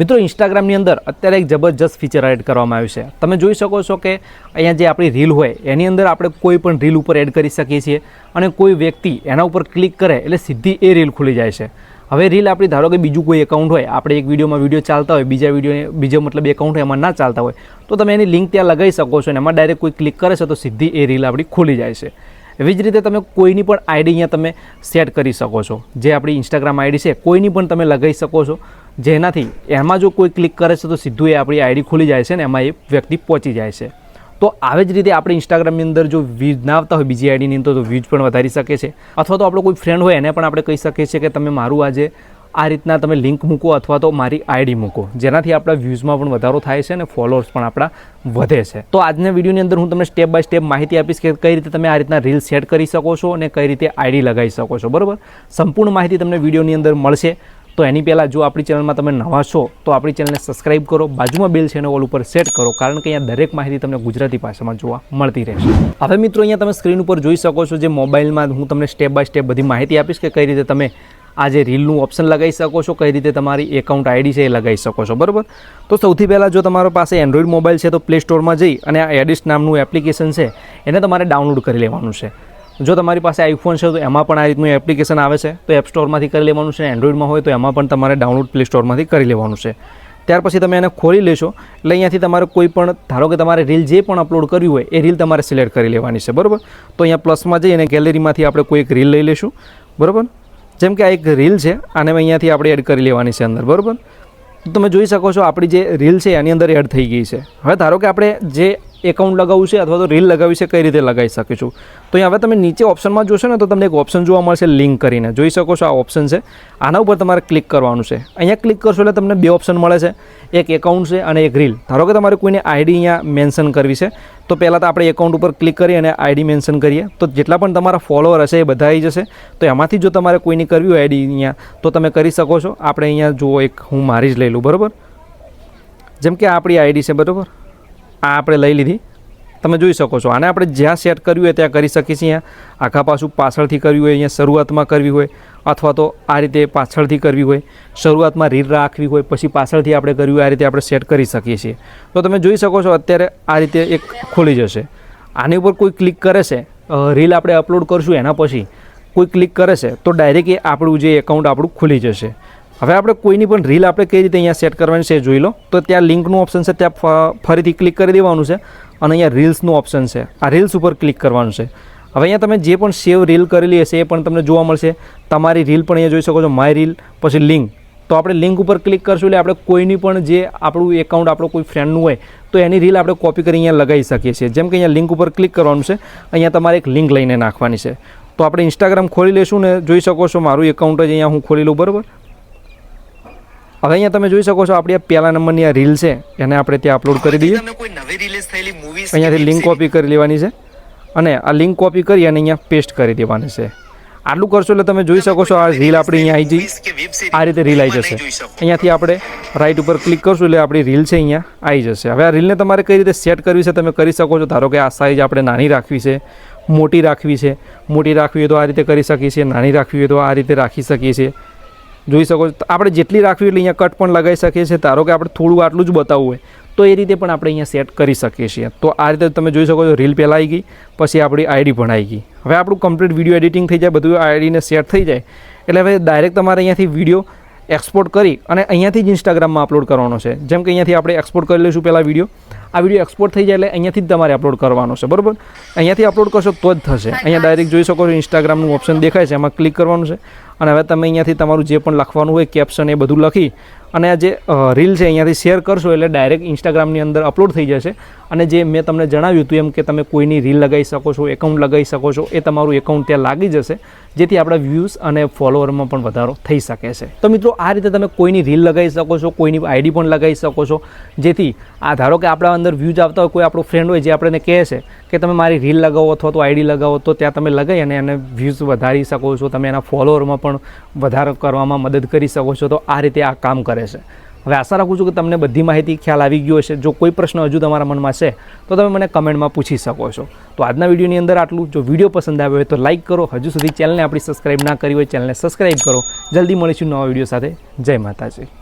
મિત્રો ઇન્સ્ટાગ્રામની અંદર અત્યારે એક જબરજસ્ત ફીચર એડ કરવામાં આવ્યું છે. તમે જોઈ શકો છો કે અહીંયા જે આપણી રીલ હોય, એની અંદર આપણે કોઈ પણ રીલ ઉપર એડ કરી શકીએ છીએ અને કોઈ વ્યક્તિ એના ઉપર ક્લિક કરે એટલે સીધી એ રીલ ખુલી જાય છે. હવે રીલ આપણી, ધારો કે બીજું કોઈ એકાઉન્ટ હોય, આપણે એક વિડીયોમાં વીડિયો ચાલતા હોય, બીજા વીડિયો બીજો મતલબ એકાઉન્ટ એમાં ના ચાલતા હોય, તો તમે એની લિંક ત્યાં લગાવી શકો છો અને એમાં ડાયરેક્ટ કોઈ ક્લિક કરે છે તો સીધી એ રીલ આપણી ખુલી જાય છે. એવી જ રીતે તમે કોઈની પણ આઈડી અહીંયા તમે સેટ કરી શકો છો. જે આપણી ઇન્સ્ટાગ્રામ આઈડી છે, કોઈની પણ તમે લગાવી શકો છો. જેનાથી એમાં જો કોઈ ક્લિક કરે છે તો સીધું એ આપણી આઈડી ખુલી જાય છે ને એમાં એ વ્યક્તિ પહોંચી જાય છે. તો આવી જ રીતે આપણે ઇન્સ્ટાગ્રામની અંદર જો વ્યૂઝ ના આવતા હોય બીજી આઈડીની અંદર તો વ્યૂઝ પણ વધારી શકે છે. અથવા તો આપણો કોઈ ફ્રેન્ડ હોય એને પણ આપણે કહી શકીએ છીએ કે તમે મારું આજે આ રીતના તમે લિંક મૂકો અથવા તો મારી આઈડી મૂકો. જેનાથી આપણા વ્યૂઝમાં પણ વધારો થાય છે અને ફોલોઅર્સ પણ આપણા વધે છે. તો આજના વિડીયોની અંદર હું તમને સ્ટેપ બાય સ્ટેપ માહિતી આપીશ કે કઈ રીતે તમે આ રીતના રીલ સેટ કરી શકો છો અને કઈ રીતે આઈડી લગાવી શકો છો. બરાબર? સંપૂર્ણ માહિતી તમને વિડીયોની અંદર મળશે. તો એની પહેલાં જો આપણી ચેનલમાં તમે નવા છો, તો આપણી ચેનલને સબસ્ક્રાઈબ કરો, બાજુમાં બેલ છે એને ઓલ ઉપર સેટ કરો, કારણ કે અહીંયા દરેક માહિતી તમને ગુજરાતી ભાષામાં જોવા મળતી રહેશે. હવે મિત્રો અહીંયા તમે સ્ક્રીન ઉપર જોઈ શકો છો જે મોબાઈલમાં હું તમને સ્ટેપ બાય સ્ટેપ બધી માહિતી આપીશ કે કઈ રીતે તમે આ જે રીલનું ઓપ્શન લગાવી શકો છો, કઈ રીતે તમારી એકાઉન્ટ આઈડી છે એ લગાવી શકો છો, બરાબર? તો સૌથી પહેલાં જો તમારો પાસે એન્ડ્રોઈડ મોબાઈલ છે, તો પ્લે સ્ટોરમાં જઈ અને આ એડિસ નામનું એપ્લિકેશન છે, એને તમારે ડાઉનલોડ કરી લેવાનું છે. જો તમારી પાસે આઈફોન છે, તો એમાં પણ આ રીતનું એપ્લિકેશન આવે છે. તો એપ સ્ટોરમાંથી કરી લેવાનું છે એન્ડ્રોઈડમાં હોય, તો એમાં પણ તમારે ડાઉનલોડ પ્લે સ્ટોરમાંથી કરી લેવાનું છે. ત્યાર પછી તમે એને ખોલી લેશો, એટલે અહીંયાથી તમારે કોઈ પણ, ધારો કે તમારે રીલ જે પણ અપલોડ કર્યું હોય, એ રીલ તમારે સિલેક્ટ કરી લેવાની છે, બરાબર? તો અહીંયા પ્લસમાં જઈને ગેલેરીમાંથી આપણે કોઈ એક રીલ લઈ લઈશું બરાબર? જેમ કે આ એક રીલ છે, આને અહીંયાથી આપણે એડ કરી લેવાની છે અંદર, બરાબર? તો તમે જોઈ શકો છો, આપણી જે રીલ છે, એની અંદર એડ થઈ ગઈ છે. હવે ધારો કે આપણે જે એકાઉન્ટ લગાવવું છે અથવા તો રીલ લગાવી છે, કઈ રીતે લગાવી શકીશું? તો અહીંયા હવે તમે નીચે ઓપ્શનમાં જોશો ને, તો તમને એક ઓપ્શન જોવા મળશે લિંક કરીને. જોઈ શકો છો આ ઓપ્શન છે. આના ઉપર તમારે ક્લિક કરવાનું છે. અહીંયા ક્લિક કરશો એટલે તમને બે ઓપ્શન મળે છે. એક એકાઉન્ટ છે અને એક રીલ. ધારો કે તમારે કોઈને આઈડી અહીંયા મેન્શન કરવી છે, તો પહેલાં તો આપણે એકાઉન્ટ ઉપર ક્લિક કરી અને આઈડી મેન્શન કરીએ. તો જેટલા પણ તમારા ફોલોઅર હશે એ બધા આવી જશે. તો એમાંથી જો તમારે કોઈની કરવી હોય આઈડી અહીંયા, તો તમે કરી શકો છો. આપણે અહીંયા જુઓ એક હું મારી જ લઈ લઉં, બરાબર? જેમ કે આપણી આઈડી છે, બરાબર? આ આપણે લઈ લીધી. તમે જોઈ શકો છો. આને આપણે જ્યાં સેટ કર્યું હોય ત્યાં કરી શકીએ છીએ. આખા પાછું પાછળથી કરવી હોય, અહીંયા શરૂઆતમાં કરવી હોય, અથવા તો આ રીતે પાછળથી કરવી હોય, શરૂઆતમાં રીલ રાખવી હોય, પછી પાછળથી આપણે કરવી હોય, આ રીતે આપણે સેટ કરી શકીએ છીએ. તો તમે જોઈ શકો છો, અત્યારે આ રીતે એક ખોલી જશે. આની ઉપર કોઈ ક્લિક કરે છે રીલ આપણે અપલોડ કરશું એના પછી, કોઈ ક્લિક કરે છે, તો ડાયરેક્ટ એ આપણું જે એકાઉન્ટ આપણું ખુલી જશે. હવે આપણે કોઈની પણ રીલ આપણે કઈ રીતે અહીંયા સેટ કરવાની છે જોઈ લો. તો ત્યાં લિંકનું ઓપ્શન છે, ત્યાં ફરીથી ક્લિક કરી દેવાનું છે અને અહીંયા રીલ્સનું ઓપ્શન છે. આ રીલ્સ ઉપર ક્લિક કરવાનું છે. હવે અહીંયા તમે જે પણ સેવ રીલ કરેલી હશે એ પણ તમને જોવા મળશે. તમારી રીલ પણ અહીંયા જોઈ શકો છો માય રીલ પછી લિંક તો આપણે લિંક ઉપર ક્લિક કરશું એટલે આપણે કોઈની પણ જે આપણું એકાઉન્ટ આપણો કોઈ ફ્રેન્ડનું હોય, તો એની રીલ આપણે કોપી કરી અહીંયા લગાવી શકીએ છીએ. જેમ કે અહીંયા લિંક ઉપર ક્લિક કરવાનું છે, અહીંયા તમારે એક લિંક લઈને નાખવાની છે. તો આપણે ઇન્સ્ટાગ્રામ ખોલી લેશું ને જોઈ શકો છો, મારું એકાઉન્ટ જ અહીંયા હું ખોલી લઉં, બરાબર? હવે અહીંયા તમે જોઈ શકો છો આપણી આ પહેલા નંબરની આ રીલ છે એને આપણે ત્યાં અપલોડ કરી દઈએ. અહીંયાથી લિંક કોપી કરી લેવાની છે. અને આ લિંક કોપી કરી અને અહીંયા પેસ્ટ કરી દેવાની છે. આટલું કરશો એટલે તમે જોઈ શકો છો આ રીલ આપણી અહીંયા આવી જઈ આ રીતે રીલ આવી જશે. અહીંયાથી આપણે રાઈટ ઉપર ક્લિક કરશું એટલે આપણી રીલ છે અહીંયા આવી જશે. હવે આ રીલને તમારે કઈ રીતે સેટ કરવી છે તમે કરી શકો છો. ધારો કે આ સાઈઝ આપણે નાની રાખવી છે મોટી રાખવી છે. મોટી રાખવી હોય તો આ રીતે કરી શકીએ છીએ નાની રાખવી હોય તો આ રીતે રાખી શકીએ છીએ. જોઈ શકો છો. તો આપણે જેટલી રાખવી એટલે અહીંયા કટ પણ લગાવી શકીએ છીએ. ધારો કે આપણે થોડું આટલું જ બતાવવું હોય તો એ રીતે પણ આપણે અહીંયા સેટ કરી શકીએ છીએ. તો આ રીતે તમે જોઈ શકો છો રીલ પહેલાં આવી ગઈ પછી આપણી આઈડી પણ આવી ગઈ. હવે આપણું કમ્પ્લીટ વીડિયો એડિટિંગ થઈ જાય બધું આઈડીને સેટ થઈ જાય. એટલે હવે ડાયરેક્ટ તમારે અહીંયાથી વીડિયો એક્સપોર્ટ કરી અને અહીંયાથી જ ઇન્સ્ટાગ્રામમાં અપલોડ કરવાનો છે. જેમ કે અહીંયાથી આપણે એક્સપોર્ટ કરી લઈશું પહેલાં વીડિયો. આ વીડિયો એક્સપોર્ટ થઈ જાય એટલે અહીંયાથી જ તમારે અપલોડ કરવાનો છે. બરાબર? અહીંયાથી અપલોડ કરશો તો જ થશે. અહીંયા ડાયરેક્ટ જોઈ શકો છો ઇન્સ્ટાગ્રામનું ઓપ્શન દેખાય છે. એમાં ક્લિક કરવાનું છે. અને હવે તમે અહીંયાથી તમારું જે પણ લખવાનું હોય કેપ્શન એ બધું લખી અને આ જે રીલ છે અહીંયાથી શેર કરશો એટલે ડાયરેક્ટ ઇન્સ્ટાગ્રામની અંદર અપલોડ થઈ જશે. અને જે મેં તમને જણાવ્યું હતું એમ કે તમે કોઈની રીલ લગાવી શકો છો એકાઉન્ટ લગાવી શકો છો, એ તમારું એકાઉન્ટ ત્યાં લાગી જશે, જેથી આપણા વ્યૂઝ અને ફોલોવરમાં પણ વધારો થઈ શકે છે. તો મિત્રો, આ રીતે તમે કોઈની રીલ લગાવી શકો છો, કોઈની આઈડી પણ લગાવી શકો છો. જેથી, આ ધારો કે આપણા અંદર વ્યૂઝ આવતા હોય, કોઈ આપણો ફ્રેન્ડ હોય જે આપણને કહે છે કે તમે મારી રીલ લગાવો અથવા તો આઈડી લગાવો, તો ત્યાં તમે લગાવી અને એને વ્યૂઝ વધારી શકો છો. તમે એના ફોલોવરમાં પણ વધારો કરવામાં મદદ કરી શકો છો. તો આ રીતે આ કામ કરે છે. હવે આશા રાખું છું કે તમને બધી માહિતી ખ્યાલ આવી ગયો હશે. જો કોઈ પ્રશ્ન હજુ તમારા મનમાં છે, તો તમે મને કમેન્ટમાં પૂછી શકો છો. તો આજના વિડીયોની અંદર આટલું. જો વીડિયો પસંદ આવ્યો હોય તો લાઇક કરો. હજુ સુધી ચેનલને આપણી સબસ્ક્રાઇબ ના કરી હોય, ચેનલને સબસ્ક્રાઇબ કરો. જલ્દી મળીશું નવા વીડિયો સાથે. જય માતાજી.